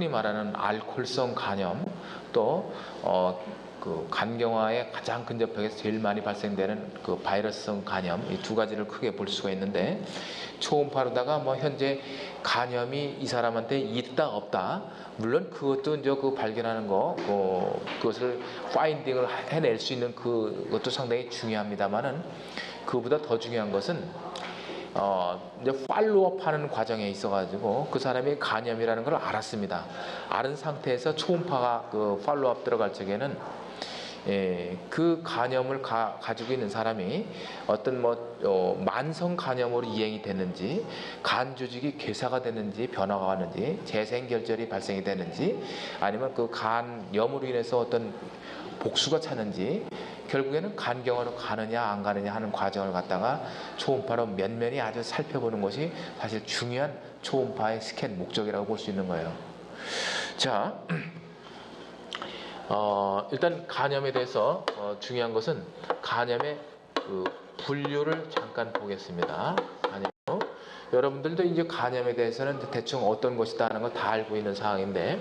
흔히 말하는 알코올성 간염 또 어, 그 간경화에 가장 근접해서 제일 많이 발생되는 그 바이러스성 간염 이 두 가지를 크게 볼 수가 있는데 초음파로다가 뭐 현재 간염이 이 사람한테 있다 없다 물론 그것도 이제 그 발견하는 거 그, 그것을 파인딩을 해낼 수 있는 그, 그것도 상당히 중요합니다만은 그보다 더 중요한 것은 어, 이제 팔로업 하는 과정에 있어가지고 그 사람이 간염이라는 걸 알았습니다. 알은 상태에서 초음파가 그 팔로업 들어갈 적에는 예, 그 간염을 가, 가지고 있는 사람이 어떤 뭐 어, 만성 간염으로 이행이 됐는지 간 조직이 괴사가 됐는지 변화가 왔는지 재생 결절이 발생이 되는지 아니면 그 간염으로 인해서 어떤 복수가 차는지 결국에는 간경화로 가느냐 안 가느냐 하는 과정을 갖다가 초음파로 면면히 아주 살펴보는 것이 사실 중요한 초음파의 스캔 목적이라고 볼 수 있는 거예요. 자, 어, 일단 간염에 대해서 어, 중요한 것은 간염의 그 분류를 잠깐 보겠습니다. 간염. 여러분들도 이제 간염에 대해서는 대충 어떤 것이다 하는 걸 다 알고 있는 상황인데,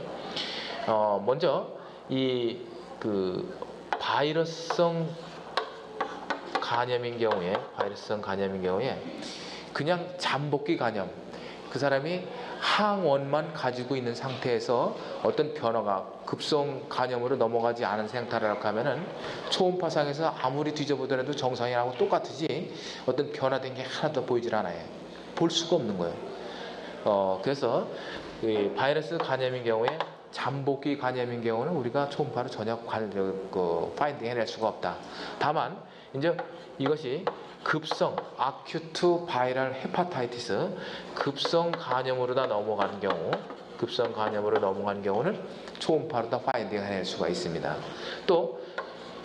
어, 먼저 이 그 바이러스성 간염인 경우에 바이러스성 간염인 경우에 그냥 잠복기 간염 그 사람이 항원만 가지고 있는 상태에서 어떤 변화가 급성 간염으로 넘어가지 않은 상태라고 하면은 초음파상에서 아무리 뒤져보더라도 정상이라고 똑같으지 어떤 변화된 게 하나도 보이질 않아요. 볼 수가 없는 거예요. 어, 그래서 이 바이러스 간염인 경우에 잠복기 간염인 경우는 우리가 초음파로 전혀 관, 그, 파인딩 해낼 수가 없다. 다만 이제 이것이 급성 아큐트 바이럴 헤파타이티스 급성 간염으로 다 넘어가는 경우 급성 간염으로 넘어가는 경우는 초음파로 다 파인딩 해낼 수가 있습니다. 또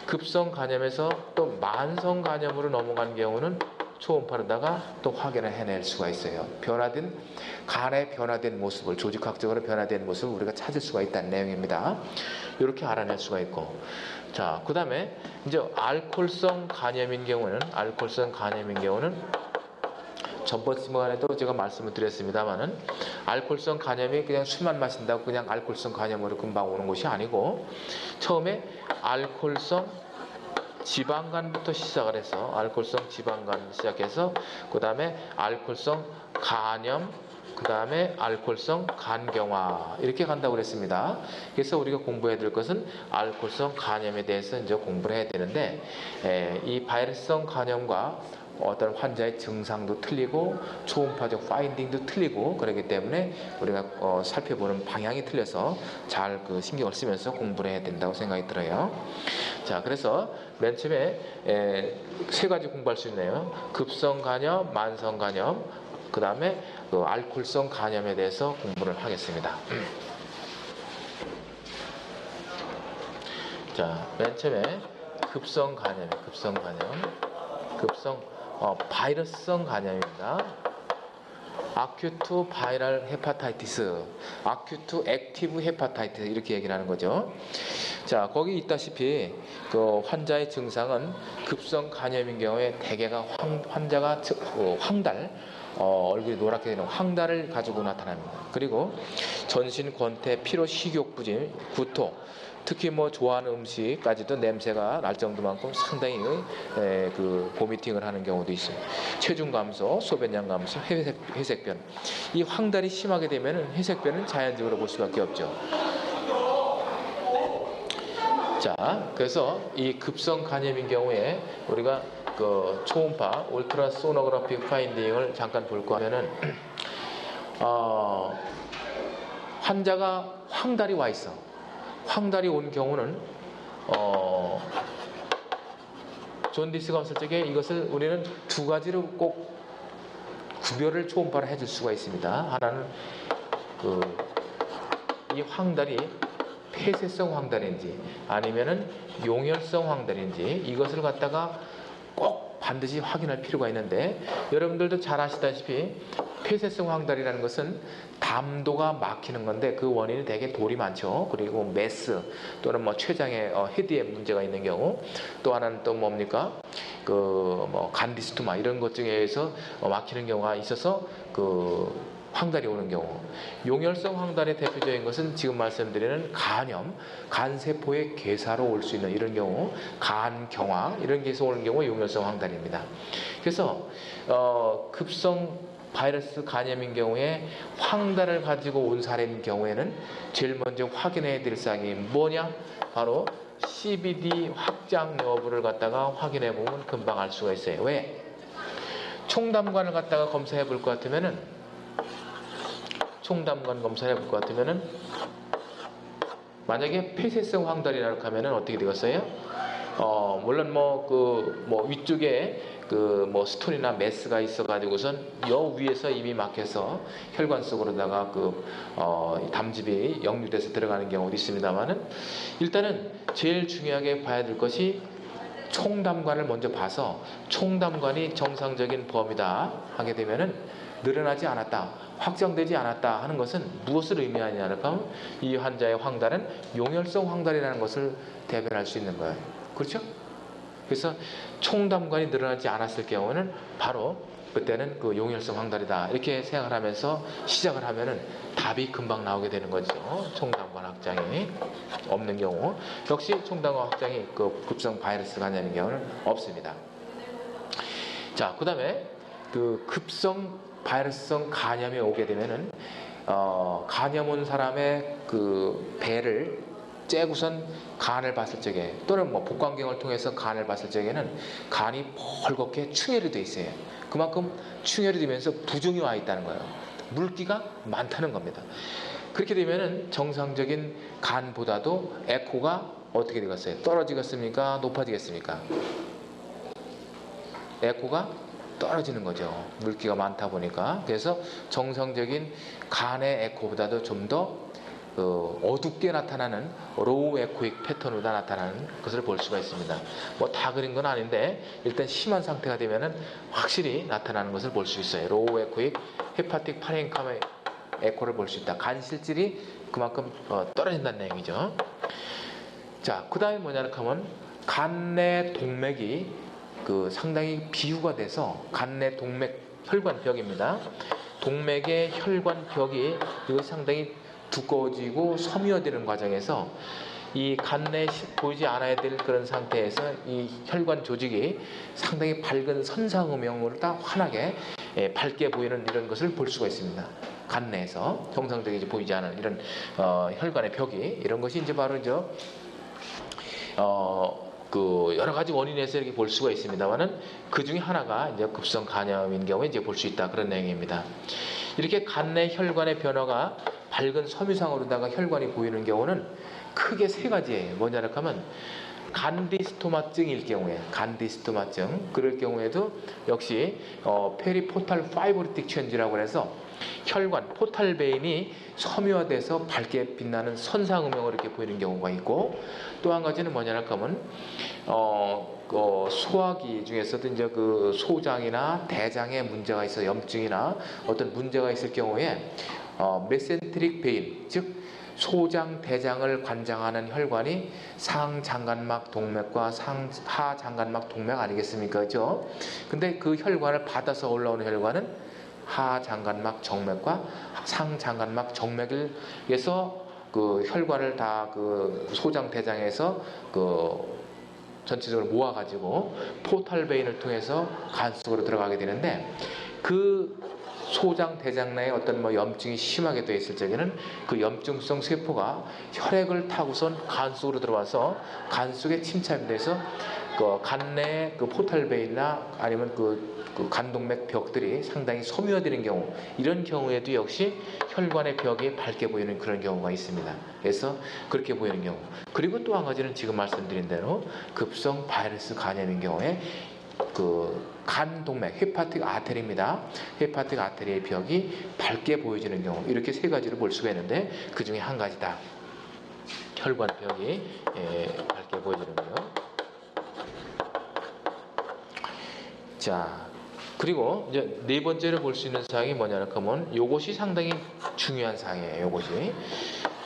급성 간염에서 또 만성 간염으로 넘어가는 경우는 초음파로다가 또 확인을 해낼 수가 있어요. 변화된 간의 변화된 모습을 조직학적으로 변화된 모습을 우리가 찾을 수가 있다는 내용입니다. 이렇게 알아낼 수가 있고 자, 그다음에 이제 알코올성 간염인 경우는 알코올성 간염인 경우는 전번 시간에도 제가 말씀을 드렸습니다만은 알코올성 간염이 그냥 술만 마신다고 그냥 알코올성 간염으로 금방 오는 것이 아니고 처음에 알코올성 지방간부터 시작을 해서 알코올성 지방간 시작해서 그 다음에 알코올성 간염 그 다음에 알코올성 간경화 이렇게 간다고 그랬습니다. 그래서 우리가 공부해야 될 것은 알코올성 간염에 대해서 이제 공부를 해야 되는데 에, 이 바이러스성 간염과 어떤 환자의 증상도 틀리고 초음파적 파인딩도 틀리고 그렇기 때문에 우리가 어, 살펴보는 방향이 틀려서 잘 그 신경을 쓰면서 공부를 해야 된다고 생각이 들어요. 자, 그래서 맨 처음에 에, 세 가지 공부할 수 있네요. 급성 간염, 만성 간염, 그 다음에 그 알코올성 간염에 대해서 공부를 하겠습니다. 자, 맨 처음에 급성 간염, 급성 간염, 급성 어, 바이러스성 간염입니다. 아큐트 바이럴 헤파타이티스, 아큐트 액티브 헤파타이티스 이렇게 얘기를 하는 거죠. 자, 거기 있다시피 그 환자의 증상은 급성 간염인 경우에 대개가 황, 환자가 즉, 어, 황달 어, 얼굴이 노랗게 되는 황달을 가지고 나타납니다. 그리고 전신 권태, 피로, 식욕 부진, 구토, 특히 뭐 좋아하는 음식까지도 냄새가 날 정도만큼 상당히 에, 그 보미팅을 하는 경우도 있어요. 체중 감소, 소변량 감소, 회색, 회색변. 이 황달이 심하게 되면 회색변은 자연적으로 볼 수밖에 없죠. 자, 그래서 이 급성 간염인 경우에 우리가 그 초음파 울트라 소노그래피 파인딩을 잠깐 볼거 하면은 어, 환자가 황달이 와 있어. 황달이 온 경우는 어, 존 디스가 왔을 적에 이것을 우리는 두 가지로 꼭 구별을 초음파를 해줄 수가 있습니다. 하나는 그 이 황달이 폐쇄성 황달인지 아니면은 용혈성 황달인지 이것을 갖다가 꼭 반드시 확인할 필요가 있는데 여러분들도 잘 아시다시피 폐쇄성 황달이라는 것은 담도가 막히는 건데 그 원인이 대개 돌이 많죠. 그리고 메스 또는 뭐 췌장에 어, 헤드에 문제가 있는 경우 또 하나는 또 뭡니까 그 뭐 간디스토마 이런 것 중에 의해서 어, 막히는 경우가 있어서 그 황달이 오는 경우 용혈성 황달의 대표적인 것은 지금 말씀드리는 간염, 간세포의 괴사로 올 수 있는 이런 경우 간경화 이런 게서 오는 경우 용혈성 황달입니다. 그래서 어, 급성 바이러스 간염인 경우에 황달을 가지고 온 사례인 경우에는 제일 먼저 확인해야 될 사항이 뭐냐? 바로 CBD 확장 여부를 갖다가 확인해 보면 금방 알 수가 있어요. 왜? 총담관을 갖다가 검사해 볼 것 같으면은 총담관 검사해 볼 것 같으면은 만약에 폐쇄성 황달이라고 하면은 어떻게 되겠어요? 어 물론 뭐 그뭐 위쪽에 그 뭐 스톤이나 메스가 있어가지고선 여 위에서 이미 막혀서 혈관 속으로다가 그 어 담즙이 역류돼서 들어가는 경우도 있습니다만은 일단은 제일 중요하게 봐야 될 것이 총담관을 먼저 봐서 총담관이 정상적인 범위다 하게 되면은 늘어나지 않았다, 확정되지 않았다 하는 것은 무엇을 의미하냐면 이 환자의 황달은 용혈성 황달이라는 것을 대변할 수 있는 거예요. 그렇죠? 그래서 총담관이 늘어나지 않았을 경우는 바로 그때는 그 용혈성 황달이다 이렇게 생각을 하면서 시작을 하면은 답이 금방 나오게 되는 거죠. 총담관 확장이 없는 경우 역시 총담관 확장이 그 급성 바이러스 간염인 경우는 없습니다. 자, 그다음에 그 급성 바이러스성 간염이 오게 되면은 어, 간염 온 사람의 그 배를 째고선 간을 봤을 적에 또는 뭐 복강경을 통해서 간을 봤을 적에는 간이 벌겋게 충혈이 돼 있어요. 그만큼 충혈이 되면서 부종이 와 있다는 거예요. 물기가 많다는 겁니다. 그렇게 되면은 정상적인 간보다도 에코가 어떻게 되겠어요? 떨어지겠습니까? 높아지겠습니까? 에코가 떨어지는 거죠. 물기가 많다 보니까. 그래서 정상적인 간의 에코보다도 좀더 그 어둡게 나타나는 로우 에코익 패턴으로 나타나는 것을 볼 수가 있습니다. 뭐 다 그린 건 아닌데 일단 심한 상태가 되면은 확실히 나타나는 것을 볼 수 있어요. 로우 에코익 헤파틱 파렌카메 에코를 볼 수 있다. 간 실질이 그만큼 어, 떨어진다는 내용이죠. 자, 그 다음에 뭐냐면 하면 간내 동맥이 그 상당히 비유가 돼서 간내 동맥 혈관벽입니다. 동맥의 혈관벽이 상당히 두꺼워지고 섬유화되는 과정에서 이 간내 보이지 않아야 될 그런 상태에서 이 혈관 조직이 상당히 밝은 선상음영으로 딱 환하게 예, 밝게 보이는 이런 것을 볼 수가 있습니다. 간내에서 정상적이지 보이지 않은 이런 어, 혈관의 벽이 이런 것이 이제 바로 이제 어, 그 여러 가지 원인에서 이렇게 볼 수가 있습니다만은 그 중에 하나가 이제 급성 간염인 경우에 이제 볼 수 있다 그런 내용입니다. 이렇게 간내 혈관의 변화가 밝은 섬유상으로다가 혈관이 보이는 경우는 크게 세 가지예요. 뭐냐면 하면 간디스토마증일 경우에 간디스토마증 그럴 경우에도 역시 어, 페리포탈 파이브리틱 체인지라고 해서 혈관 포탈 베인이 섬유화돼서 밝게 빛나는 선상음영으로 이렇게 보이는 경우가 있고 또 한 가지는 뭐냐면 하면 어, 어, 소화기 중에서도 이제 그 소장이나 대장에 문제가 있어 염증이나 어떤 문제가 있을 경우에 어, 메센트릭 베인 즉 소장 대장을 관장하는 혈관이 상장관막 동맥과 상 하 장관막 동맥 아니겠습니까? 그죠? 근데 그 혈관을 받아서 올라오는 혈관은 하장관막 정맥과 상장관막 정맥을에서 그 혈관을 다 그 소장 대장에서 그 전체적으로 모아가지고 포탈 베인을 통해서 간 속으로 들어가게 되는데 그 소장 대장 내에 어떤 뭐 염증이 심하게 되어 있을 적에는 그 염증성 세포가 혈액을 타고선 간 속으로 들어와서 간 속에 침착이 돼서 그 간내 그 포탈베인이나 아니면 그, 그 간동맥 벽들이 상당히 섬유화되는 경우 이런 경우에도 역시 혈관의 벽이 밝게 보이는 그런 경우가 있습니다. 그래서 그렇게 보이는 경우 그리고 또 한 가지는 지금 말씀드린 대로 급성 바이러스 간염인 경우에 그 간 동맥, 헤파틱 아테리입니다. 헤파틱 아테리의 벽이 밝게 보여지는 경우 이렇게 세 가지를 볼 수가 있는데 그 중에 한 가지다. 혈관 벽이 예, 밝게 보여지는 경우. 자, 그리고 이제 네 번째로 볼 수 있는 사항이 뭐냐면 그러면 요것이 상당히 중요한 사항이에요. 요것이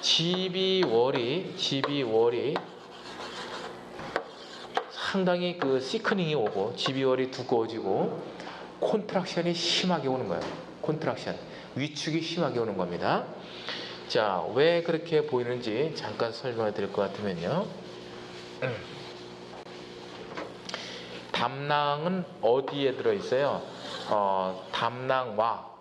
12월이 12월이 상당히 그 시크닝이 오고 12월이 두꺼워지고 콘트락션이 심하게 오는 거예요. 콘트락션, 위축이 심하게 오는 겁니다. 자, 왜 그렇게 보이는지 잠깐 설명해 드릴 것 같으면요. 담낭은 어디에 들어 있어요? 어, 담낭와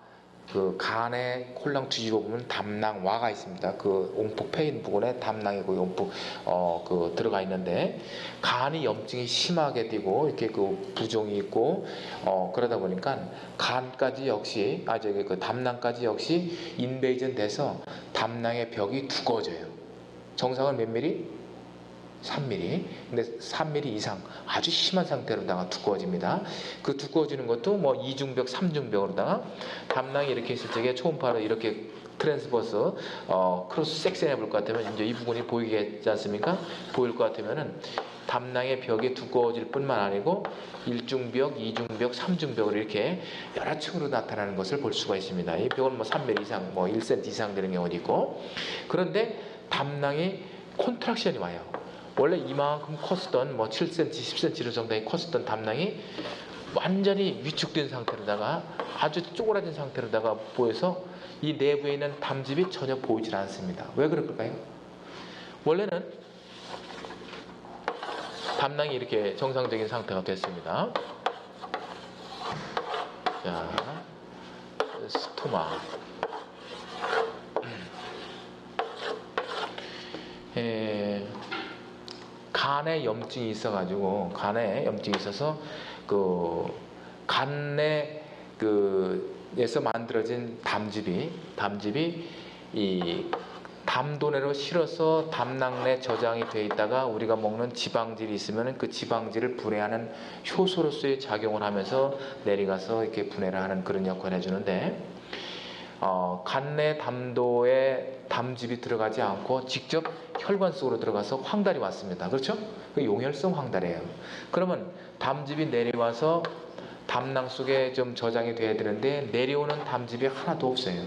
그 간에 콜랑 뒤집어 보면 담낭와가 있습니다. 그 옹폭 페인 부분에 담낭이고 옹폭 어 그 들어가 있는데 간이 염증이 심하게 되고 이렇게 그 부종이 있고 어 그러다 보니까 간까지 역시 아 저기 그 담낭까지 역시 인베이전 돼서 담낭의 벽이 두꺼워져요. 정상은 몇 미리? 3mm. 근데 3mm 이상 아주 심한 상태로다가 두꺼워집니다. 그 두꺼워지는 것도 뭐 이중벽, 삼중벽으로다가 담낭이 이렇게 있을 적에 초음파로 이렇게 트랜스버스 어, 크로스 섹션 해볼 것 같으면 이제 이 부분이 보이겠지 않습니까? 보일 것 같으면은 담낭의 벽이 두꺼워질 뿐만 아니고 일중벽, 이중벽, 삼중벽으로 이렇게 여러 층으로 나타나는 것을 볼 수가 있습니다. 이 벽은 뭐 3mm 이상, 뭐 1cm 이상 되는 경우도 있고 그런데 담낭이 콘트락션이 와요. 원래 이만큼 컸었던 뭐 7cm, 10cm 정도의 컸었던 담낭이 완전히 위축된 상태로다가 아주 쪼그라진 상태로다가 보여서 이 내부에 있는 담즙이 전혀 보이질 않습니다. 왜 그럴까요? 원래는 담낭이 이렇게 정상적인 상태가 됐습니다. 자, 스토마. 에, 간에 염증이 있어가지고 간에 염증이 있어서 그 간내 그에서 만들어진 담즙이 담즙이 이 담도내로 실어서 담낭내 저장이 돼 있다가 우리가 먹는 지방질이 있으면 그 지방질을 분해하는 효소로서의 작용을 하면서 내려가서 이렇게 분해를 하는 그런 역할을 해주는데 어, 간내 담도에 담즙이 들어가지 않고 직접 혈관 속으로 들어가서 황달이 왔습니다. 그렇죠? 그 용혈성 황달이에요. 그러면 담즙이 내려와서 담낭 속에 좀 저장이 돼야 되는데 내려오는 담즙이 하나도 없어요.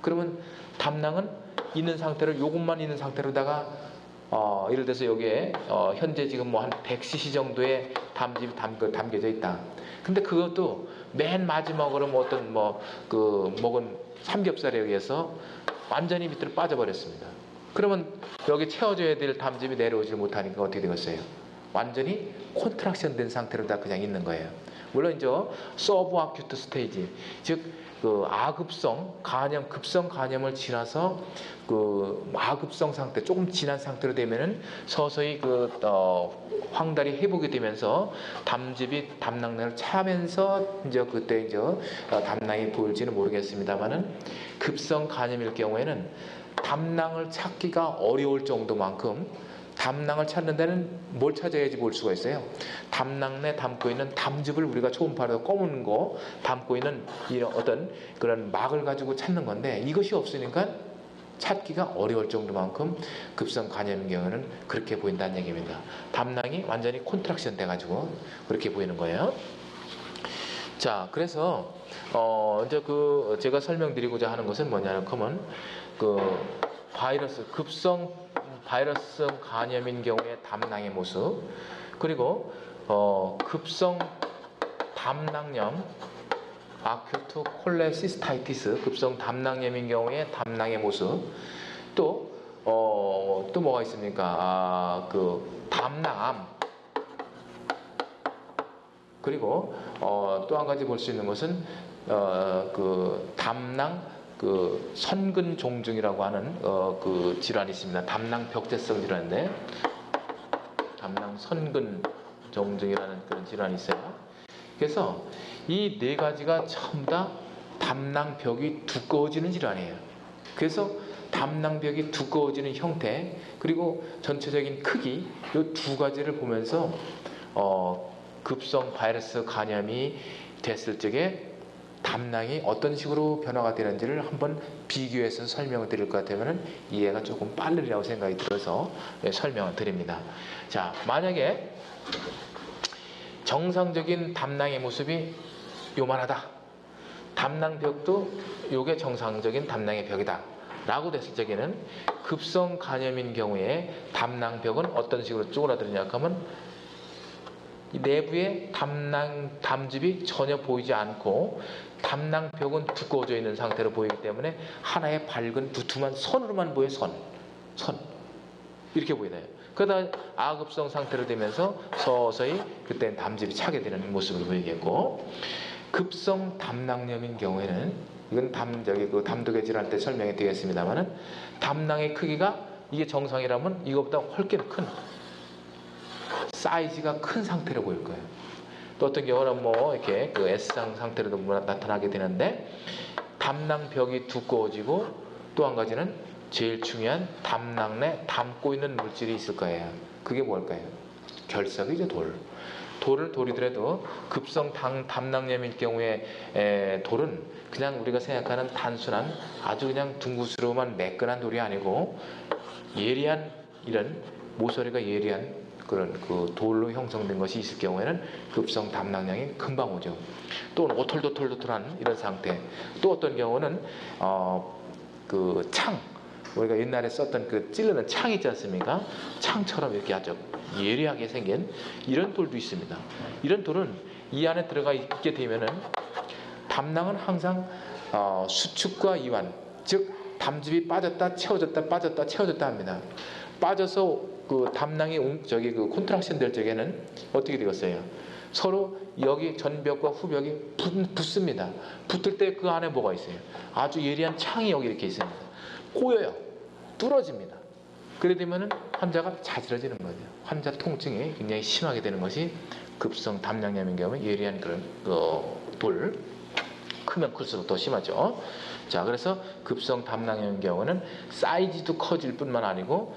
그러면 담낭은 있는 상태로 요것만 있는 상태로다가 어, 예를 들어서 여기에 어, 현재 지금 뭐 한 100cc 정도의 담즙이 담, 그 담겨져 있다. 근데 그것도 맨 마지막으로 뭐 어떤 뭐 그 먹은 삼겹살에 의해서 완전히 밑으로 빠져버렸습니다. 그러면 여기 채워줘야 될 담즙이 내려오지 못하니까 어떻게 되겠어요? 완전히 콘트락션 된 상태로 다 그냥 있는 거예요. 물론 이제 서브 아큐트 스테이지 즉 그 아급성 간염 급성 간염을 지나서 그 아급성 상태 조금 지난 상태로 되면은 서서히 그 어, 황달이 회복이 되면서 담즙이 담낭내를 차면서 이제 그때 이제 어, 담낭이 보일지는 모르겠습니다만은 급성 간염일 경우에는 담낭을 찾기가 어려울 정도만큼 담낭을 찾는 데는 뭘 찾아야지 볼 수가 있어요. 담낭 내 담고 있는 담즙을 우리가 초음파로 검은 거 담고 있는 이런 어떤 그런 막을 가지고 찾는 건데 이것이 없으니까 찾기가 어려울 정도만큼 급성 간염인 경우는 그렇게 보인다는 얘기입니다. 담낭이 완전히 콘트락션 돼가지고 그렇게 보이는 거예요. 자, 그래서 어 이제 그 제가 설명드리고자 하는 것은 뭐냐면 그 바이러스 급성 바이러스성 간염인 경우에 담낭의 모습 그리고 어, 급성 담낭염 아큐트 콜레시스타이티스 급성 담낭염인 경우에 담낭의 모습 또 어, 또 뭐가 있습니까? 아, 그 담낭암 그리고 어, 또 한 가지 볼 수 있는 것은 어, 그 담낭 그 선근 종증이라고 하는 어, 그 질환이 있습니다. 담낭 벽제성 질환인데 담낭 선근 종증이라는 그런 질환이 있어요. 그래서 이 네 가지가 전부 다 담낭벽이 두꺼워지는 질환이에요. 그래서 담낭벽이 두꺼워지는 형태 그리고 전체적인 크기 이 두 가지를 보면서 어, 급성 바이러스 간염이 됐을 적에 담낭이 어떤 식으로 변화가 되는지를 한번 비교해서 설명을 드릴 것 같으면 이해가 조금 빠르리라고 생각이 들어서 네, 설명을 드립니다. 자, 만약에 정상적인 담낭의 모습이 요만하다. 담낭벽도 요게 정상적인 담낭의 벽이다. 라고 됐을 적에는 급성 간염인 경우에 담낭벽은 어떤 식으로 쪼그라들냐 하면 이 내부에 담낭 담즙이 전혀 보이지 않고 담낭벽은 두꺼워져 있는 상태로 보이기 때문에 하나의 밝은 두툼한 선으로만 보여 선, 선 이렇게 보이나요? 그러다 아급성 상태로 되면서 서서히 그때 담즙이 차게 되는 모습을 보이겠고 급성 담낭염인 경우에는 이건 담 저기 그 담독의 질환 때 설명이 되겠습니다만은 담낭의 크기가 이게 정상이라면 이거보다 훨씬 큰 사이즈가 큰 상태로 보일 거예요. 또 어떤 경우는 뭐 이렇게 그 S상 상태로도 뭐 나타나게 되는데 담낭벽이 두꺼워지고 또 한 가지는 제일 중요한 담낭 내 담고 있는 물질이 있을 거예요. 그게 뭘까요? 결석이죠 돌. 돌을 돌이더라도 급성 당, 담낭염일 경우에 에, 돌은 그냥 우리가 생각하는 단순한 아주 그냥 둥구스러움한 매끈한 돌이 아니고 예리한 이런 모서리가 예리한 그런 그 돌로 형성된 것이 있을 경우에는 급성 담낭량이 금방 오죠. 또 오털도털도털한 이런 상태. 또 어떤 경우는 어 그 창 우리가 옛날에 썼던 그 찌르는 창 있지 않습니까? 창처럼 이렇게 아주 예리하게 생긴 이런 돌도 있습니다. 이런 돌은 이 안에 들어가 있게 되면은 담낭은 항상 어, 수축과 이완, 즉 담즙이 빠졌다 채워졌다 빠졌다 채워졌다 합니다. 빠져서 그 담낭이 웅- 저기 그 콘트락션 될 적에는 어떻게 되겠어요? 서로 여기 전벽과 후벽이 붙, 붙습니다. 붙을 때 그 안에 뭐가 있어요? 아주 예리한 창이 여기 이렇게 있습니다. 꼬여요. 뚫어집니다. 그래 되면은 환자가 자지러지는 거죠. 환자 통증이 굉장히 심하게 되는 것이 급성 담낭염인 경우에 예리한 그런 그돌 크면 클수록 더 심하죠. 자, 그래서 급성 담낭염인 경우는 사이즈도 커질 뿐만 아니고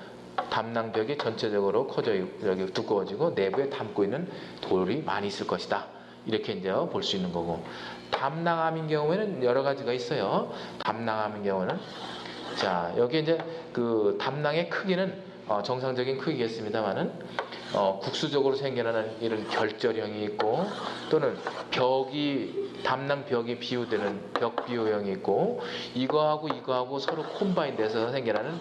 담낭벽이 전체적으로 커져 있- 여기 두꺼워지고 내부에 담고 있는 돌이 많이 있을 것이다. 이렇게 이제 볼 수 있는 거고 담낭암인 경우에는 여러 가지가 있어요. 담낭암인 경우는 자 여기 이제 그 담낭의 크기는 어, 정상적인 크기겠습니다만은 어, 국수적으로 생겨나는 이런 결절형이 있고 또는 벽이 담낭 벽이 비유되는 벽 비유형이 있고 이거하고 이거하고 서로 콤바인돼서 생겨나는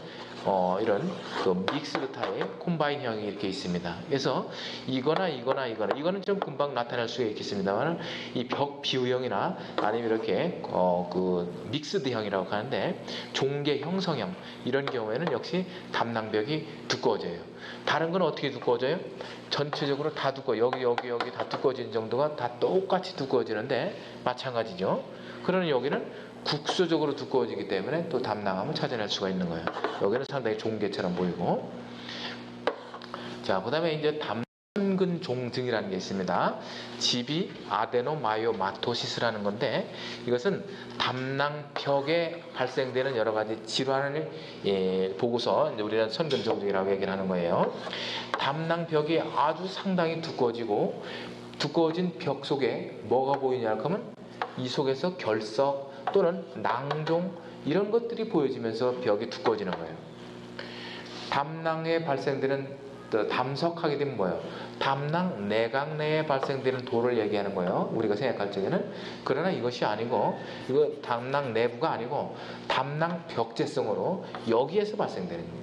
어, 이런 그 믹스드 타입 콤바인형이 이렇게 있습니다. 그래서 이거나 이거나 이거나 이거는 좀 금방 나타날 수가 있겠습니다만 이 벽 비유형이나 아니면 이렇게 어, 그 믹스드형이라고 하는데 종계 형성형 이런 경우에는 역시 담낭벽이 두꺼워져요. 다른 건 어떻게 두꺼워져요? 전체적으로 다 두꺼워 여기 여기 여기 다 두꺼워지는 정도가 다 똑같이 두꺼워지는데 마찬가지죠. 그러나 여기는 국소적으로 두꺼워지기 때문에 또 담낭암을 찾아낼 수가 있는 거예요. 여기는 상당히 종개처럼 보이고. 자, 그 다음에 이제 담 근 종증이라는 게 있습니다. 집이 아데노마이오마토시스라는 건데 이것은 담낭벽에 발생되는 여러 가지 질환을 예, 보고서 이제 우리는 선근 종증이라고 얘기를 하는 거예요. 담낭벽이 아주 상당히 두꺼워지고 두꺼워진 벽 속에 뭐가 보이냐 하면 이 속에서 결석 또는 낭종 이런 것들이 보여지면서 벽이 두꺼워지는 거예요. 담낭에 발생되는 또 담석하게 되면 뭐예요? 담낭 내각 내에 발생되는 돌을 얘기하는 거예요. 우리가 생각할 적에는 그러나 이것이 아니고 이거 담낭 내부가 아니고 담낭 벽제성으로 여기에서 발생되는 거예요.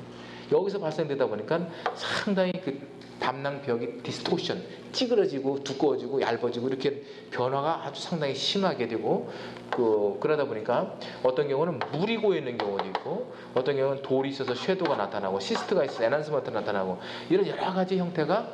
여기서 발생되다 보니까 상당히 그 담낭 벽이 디스토션 찌그러지고 두꺼워지고 얇아지고 이렇게 변화가 아주 상당히 심하게 되고 그 그러다 보니까 어떤 경우는 물이 고여 있는 경우도 있고 어떤 경우는 돌이 있어서 섀도가 나타나고 시스트가 있어 에난스먼트 나타나고 이런 여러 가지 형태가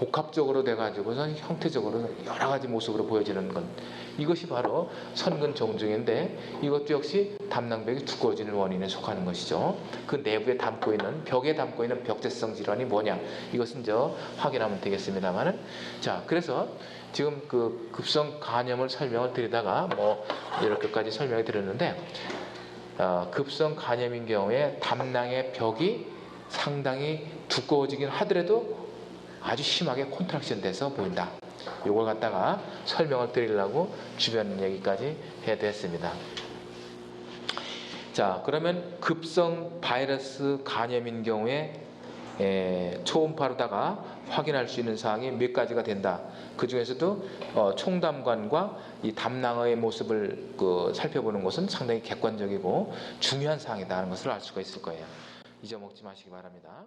복합적으로 돼가지고서 형태적으로 여러 가지 모습으로 보여지는 건 이것이 바로 선근 정증인데 이것도 역시 담낭벽이 두꺼워지는 원인에 속하는 것이죠. 그 내부에 담고 있는 벽에 담고 있는 벽제성 질환이 뭐냐 이것은 저 확인하면 되겠습니다만은 자 그래서 지금 그 급성 간염을 설명을 드리다가 뭐 이렇게까지 설명을 드렸는데 어, 급성 간염인 경우에 담낭의 벽이 상당히 두꺼워지긴 하더라도 아주 심하게 콘트락션 돼서 보인다. 요걸 갖다가 설명을 드리려고 주변 얘기까지 해야 됐습니다. 자, 그러면 급성 바이러스 간염인 경우에 에, 초음파로다가 확인할 수 있는 사항이 몇 가지가 된다. 그 중에서도 어, 총담관과 이 담낭의 모습을 그 살펴보는 것은 상당히 객관적이고 중요한 사항이다 하는 것을 알 수가 있을 거예요. 잊어먹지 마시기 바랍니다.